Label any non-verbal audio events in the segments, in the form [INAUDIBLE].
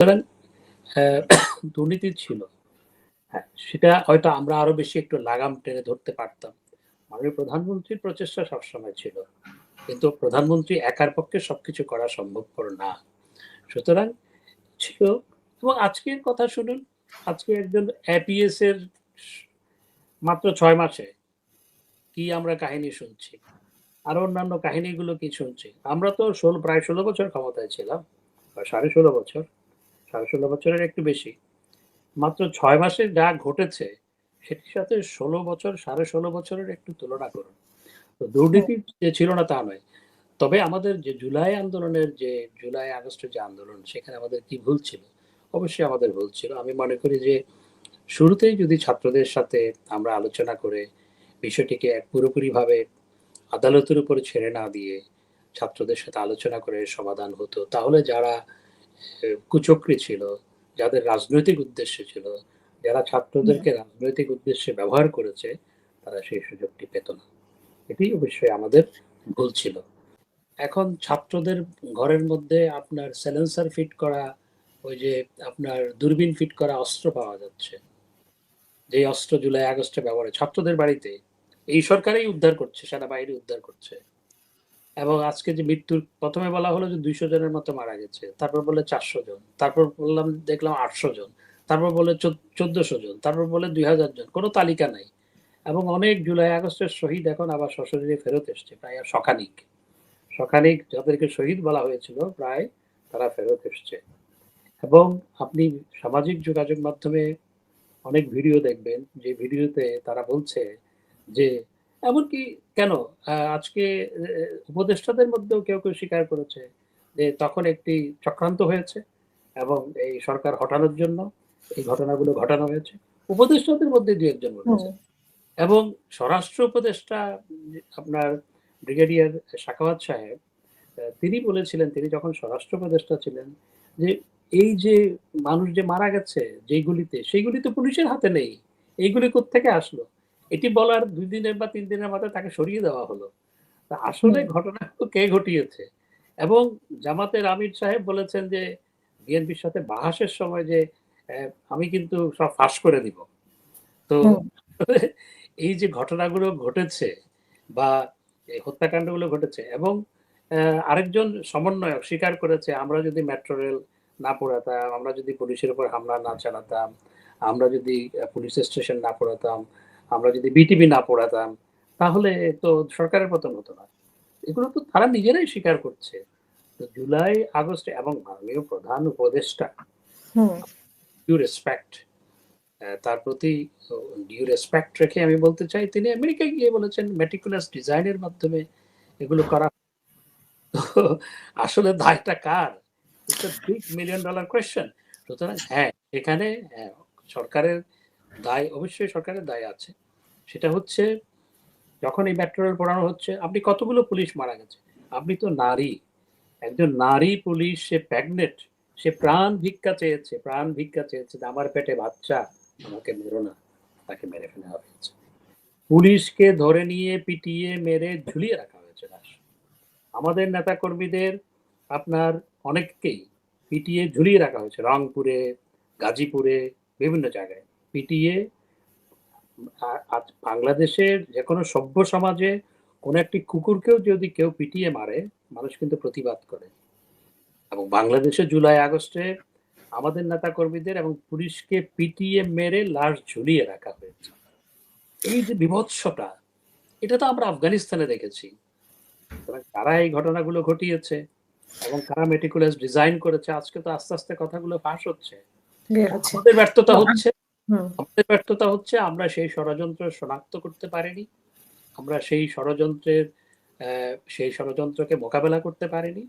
সুতরাং [COUGHS] দুর্নীতি ছিল। হ্যাঁ সেটা হয়তো আমরা আরও বেশি একটু লাগাম টেনে ধরতে পারতাম। মাননীয় প্রধানমন্ত্রীর প্রচেষ্টা সবসময় ছিল। কিন্তু প্রধানমন্ত্রী একার পক্ষে সবকিছু করা সম্ভবপর না। সুতরাং ছিল। এবং আজকের কথা শুনুন, আজকে একজন এপিএস এর মাত্র ছয় মাসে কি আমরা কাহিনী শুনছি? আর অন্যান্য কাহিনীগুলো কি শুনছি? আমরা তো ষোলো, প্রায় ষোলো বছর ক্ষমতায় ছিলাম সাড়ে ষোলো বছর। সাড়ে ষোলো বছরের একটু বেশি। মাত্র ছয় মাসে যা ঘটেছে, সেটির সাথে ষোলো বছর, সাড়ে ষোলো বছরের একটু তুলনা করুন। তো দুর্নীতি যে ছিল না তা নয়। তবে আমাদের যে জুলাই আন্দোলনের যে, জুলাই আগস্টের যে আন্দোলন, সেখানে আমাদের কি ভুল ছিল? অবশ্যই আমাদের ভুল ছিল। আমি মনে করি যে, শুরুতেই যদি ছাত্রদের সাথে আমরা আলোচনা করে বিষয়টিকে পুরোপুরিভাবে আদালতের উপর ছেড়ে না দিয়ে ছাত্রদের সাথে আলোচনা করে সমাধান হতো, তাহলে যারা কুচক্রী ছিল যাদের রাজনৈতিক উদ্দেশ্য ছিল যারা ছাত্রদেরকে রাজনৈতিক উদ্দেশ্যে ব্যবহার করেছে তারা সেই সুযোগটি পেত না। এটি অবশ্যই আমাদের ভুল ছিল। এখন ছাত্রদের ঘরের মধ্যে আপনার সেলেন্সার ফিট করা ওই যে আপনার দূরবীন ফিট করা অস্ত্র পাওয়া যাচ্ছে। যে অস্ত্র জুলাই আগস্টে ব্যবহার ছাত্রদের বাড়িতে এই সরকারই উদ্ধার করছে সেনাবাহিনী উদ্ধার করছে। এবং আজকে যে মৃত্যুর, প্রথমে বলা হলো যে দুইশো জনের মতো মারা গেছে, তারপর বলে চারশো জন, তারপর বললাম, দেখলাম আটশো জন, তারপর বলে চোদ্দশো জন, তারপর বলে দুই হাজার জন, কোনো তালিকা নাই। এবং অনেক জুলাই আগস্টের শহীদ এখন আবার সশরীরে ফেরত এসছে, প্রায় আর শখানিক শখানিক যাদেরকে শহীদ বলা হয়েছিল, প্রায় তারা ফেরত এসছে। এবং আপনি সামাজিক যোগাযোগ মাধ্যমে অনেক ভিডিও দেখবেন, যে ভিডিওতে তারা বলছে যে এমনকি কেন? আজকে উপদেষ্টাদের মধ্যেও কেউ কেউ স্বীকার করেছে যে তখন একটি চক্রান্ত হয়েছে এবং এই সরকার হটানোর জন্য এই ঘটনাগুলো ঘটানো হয়েছে। উপদেষ্টাদের মধ্যে দু একজন বলেছে। এবং স্বরাষ্ট্র উপদেষ্টা আপনার ব্রিগেডিয়ার শাখাওয়াত সাহেব তিনি বলেছিলেন তিনি যখন স্বরাষ্ট্র উপদেষ্টা ছিলেন যে এই যে মানুষ যে মারা গেছে যেগুলিতে সেইগুলি তো পুলিশের হাতে নেই। এইগুলি থেকে আসলো? এটি বলার দুই দিনের বা তিন দিনের মাথায় তাকে সরিয়ে দেওয়া হলো। তা আসলে। ঘটনা কে ঘটিয়েছে? এবং জামাতের আমির সাহেব বলেছেন যে বিএনপির সাথে বাহাসের সময় যে আমি কিন্তু সব ফাঁস করে দিব। তো [LAUGHS] এই যে ঘটনাগুলো ঘটেছে বা হত্যাকাণ্ডগুলো ঘটেছে এবং আরেকজন সমন্বয়ক স্বীকার করেছে আমরা যদি মেট্রো রেল না পড়াতাম আমরা যদি পুলিশের উপর হামলা না চালাতাম আমরা যদি পুলিশ স্টেশন না পোড়াতাম আমরা যদি বিটিভি না পড়াতাম তাহলে তো সরকারের পতন হতো না। এগুলো তো তারা নিজেরাই স্বীকার করছে। তো জুলাই আগস্টে এবং মাননীয় প্রধান উপদেষ্টা ডিউ রেসপেক্ট তার প্রতি ডিউ রেসপেক্ট রেখে আমি বলতে চাই তিনি আমেরিকায় গিয়ে বলেছেন মেটিকুলাস ডিজাইনের মাধ্যমে এগুলো করা আসলে দায়টা কার? It's big million dollar question সুতরাং হ্যাঁ এখানে হ্যাঁ, সরকারের দায়, অবশ্যই সরকারের দায় আছে। সেটা হচ্ছে, যখন এই মেট্রো পড়ানো হচ্ছে, আপনি কতগুলো পুলিশ মারা গেছে? আপনি তো নারী। একজন নারী পুলিশ, সে প্যাগনেট সে প্রাণ ভিক্ষা চেয়েছে, প্রাণ ভিক্ষা চেয়েছে যে আমার পেটে বাচ্চা, আমাকে মেরো না, তাকে মেরে ফেলা হয়েছে। পুলিশকে ধরে নিয়ে, পিটিয়ে, মেরে ঝুলিয়ে রাখা হয়েছে আমাদের নেতা কর্মীদের আপনার অনেককেই পিটিয়ে ঝুলিয়ে রাখা হয়েছে। রংপুরে, গাজীপুরে, বিভিন্ন জায়গায়। পিটিয়ে আজ বাংলাদেশের যে কোনো সভ্য সমাজে কোনো একটি কুকুরকেও যদি কেউ পিটিয়ে মারে মানুষ কিন্তু প্রতিবাদ করে। এবং বাংলাদেশে জুলাই আগস্টে আমাদের নেতা কর্মীদের এবং পুলিশকে পিটিয়ে মেরে লাশ ঝুলিয়ে রাখা হয়েছে। এই যে বিভৎসটা এটা তো আমরা আফগানিস্তানে দেখেছি। কারা এই ঘটনাগুলো ঘটিয়েছে এবং কারা মেটিকুলাস ডিজাইন করেছে। আজকে তো আস্তে আস্তে কথাগুলো ফাঁস হচ্ছে। আমাদের ব্যর্থতা হচ্ছে। ব্যর্থতা হচ্ছে আমরা সেই ষড়যন্ত্র শনাক্ত করতে পারিনি। আমরা সেই ষড়যন্ত্রের সেই ষড়যন্ত্রকে মোকাবেলা করতে পারিনি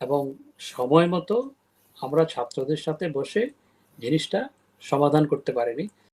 এবং সময় মতো আমরা ছাত্রদের সাথে বসে জিনিসটা সমাধান করতে পারিনি।